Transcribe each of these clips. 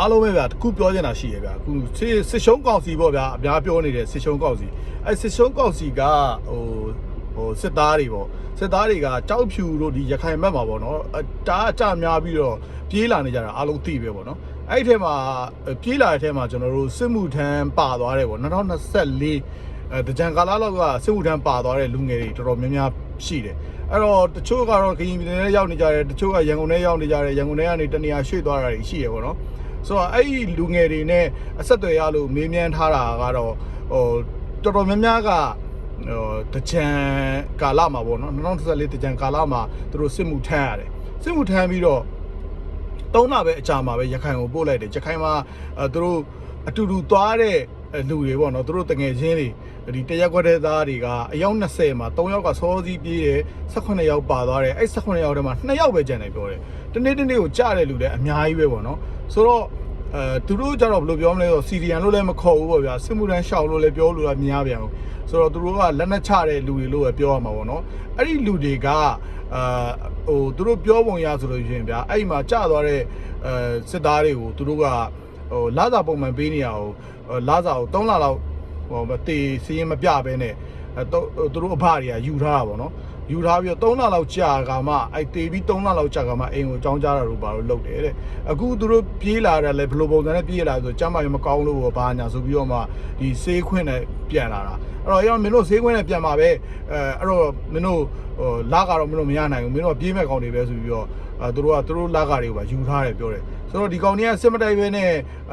အားလုံးပဲဗျာတခုပြောချင်တာရှိရဗျာအခုစစ်စစ်ရှုံးကောင်စီပေါ့ဗျာအများပြောနေတဲ့စစ်ရှုံးကောင်စီအဲစစ်ရှုံးကောင်စီကဟိုဟိုစစ်သားတွေပေါ့စစ်သားတွေကကြောက်ဖြူတို့ဒီရခိုင်ဘက်မှာပေါ့နော်အတားအကြများပြီးတော့ပြေးလာနေကြတာအားလုံးသိပဲပေါ့နော်အဲ့ဒီထဲမှာပြေးလာတဲ့ထဲမှာကျွန်တော်တို့စစ်မှုထမ်းပါသွားတယ်ပေါ့2024အဲတကြံကာလလောက်ကစစ်မှုထမ်းပါသွားတဲ့လူငယ်တွေတော်တော်များများရှိတယ်အဲ့တော့တချို့ကတော့ကရင်ပြည်နယ်ထဲရောက်နေကြတယ်တချို့ကရန်ကုန်ထဲရောက်နေကြတယ်ရန်ကုန်ထဲကနေတနေရာရွှေ့သွားတာတွေရှိရပေါ့နော် ဆိုတော့အဲ့ဒီလူငယ်တွေနဲ့အဆက်အသွယ်ရလို့မေးမြန်းထားတာကတော့ဟိုတော်တော်များများကဟိုတကြံကာလမှာပေါ့နော်2024တကြံကာလမှာသူတို့စစ်မှုထမ်းရတယ်စစ်မှုထမ်းပြီးတော့သုံးလပဲအကြာမှာပဲရခိုင်ကိုပို့လိုက်တယ်ရခိုင်မှာအဲသူတို့အတူတူသွားတဲ့ လူတွေပေါ့နော်သူတို့တငယ်ချင်းတွေဒီတရက်ခွက်တဲ့သားတွေကအယောက်20မှာ3ယောက်ကစောစီးပြေးတယ်18ယောက်ပါသွားတယ်အဲ့18ယောက်ထဲမှာ2ယောက်ပဲကျန်တယ်ပြောတယ်တနေ့တနေ့ကိုကြားတဲ့လူလည်းအများကြီးပဲပေါ့နော်ဆိုတော့အဲသူတို့ကြတော့ဘယ်လိုပြောမလဲဆိုစီရီယန်လို့လည်းမခေါ်ဘူးပေါ့ဗျာစစ်မှုထမ်းရှောက်လို့လည်းပြောလို့လည်းမရပြန်ဘူးဆိုတော့သူတို့ကလက်နက်ချတဲ့လူတွေလို့ပဲပြောရမှာပေါ့နော်အဲ့ဒီလူတွေကအာဟိုသူတို့ပြောပုံရဆိုလို့ရှိရင်ဗျာအဲ့ဒီမှာကြာသွားတဲ့အဲစစ်သားတွေကိုသူတို့က ဟိုလာစာပုံမှန်ပေးနေရအောင်လာစာကို3လလောက်ဟိုမတေးစီးရင်မပြဘဲနဲ့အဲသူတို့အဖတွေကယူထားတာပေါ့နော် ယူထားပြီးတော့3လလောက်ကြာကမှအဲတေးပြီး3လလောက်ကြာကမှအိမ်ကိုကြောင်းကြတာလို့ပါလို့လုပ်တယ်တဲ့အခုသူတို့ပြေးလာတယ်လေဘယ်လိုပုံစံနဲ့ပြေးလာဆိုကျမ်းမာရမကောင်းလို့ဘာညာဆိုပြီးတော့မှဒီဆေးခွင့်နဲ့ပြန်လာတာအဲ့တော့ရောမင်းတို့ဆေးခွင့်နဲ့ပြန်มาပဲအဲအဲ့တော့မင်းတို့ဟိုလာကတော့မင်းတို့မရနိုင်ဘူးမင်းတို့ပြေးမဲ့ကောင်တွေပဲဆိုပြီးတော့အဲသူတို့ကသူတို့လာကတွေကိုပါယူထားတယ်ပြောတယ်ဆိုတော့ဒီကောင်တွေကစစ်မတိုက်ပဲနဲ့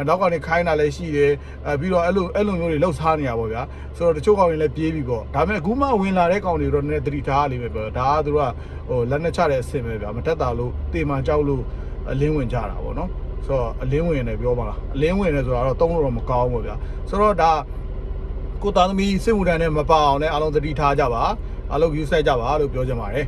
နောက်ကောင်တွေခိုင်းတာလည်းရှိတယ်အဲပြီးတော့အဲ့လိုအဲ့လိုမျိုးတွေလှုပ်ရှားနေရပါဗျာဆိုတော့တချို့ကောင်တွေလည်းပြေးပြီပေါ့ဒါပေမဲ့အခုမှဝင်လာတဲ့ကောင်တွေတော့နည်းနည်းသတိထားရလိမ့်မယ်ပြောဒါကသူတို့ကဟိုလက်နဲ့ချတဲ့အဆင့်ပဲဗျာမတက်တာလို့တေမှန်ကြောက်လို့အလင်းဝင်ကြတာပေါ့နော်ဆိုတော့အလင်းဝင်နေပြောပါလားအလင်းဝင်နေဆိုတာတော့တုံးလို့တော့မကောင်းဘူးဗျာဆိုတော့ဒါကိုသားသမီးစစ်မှုထမ်းနဲ့မပါအောင်လည်းအားလုံးသတိထားကြပါအားလုံး view ဆိုင်ကြပါလို့ပြောချင်ပါတယ်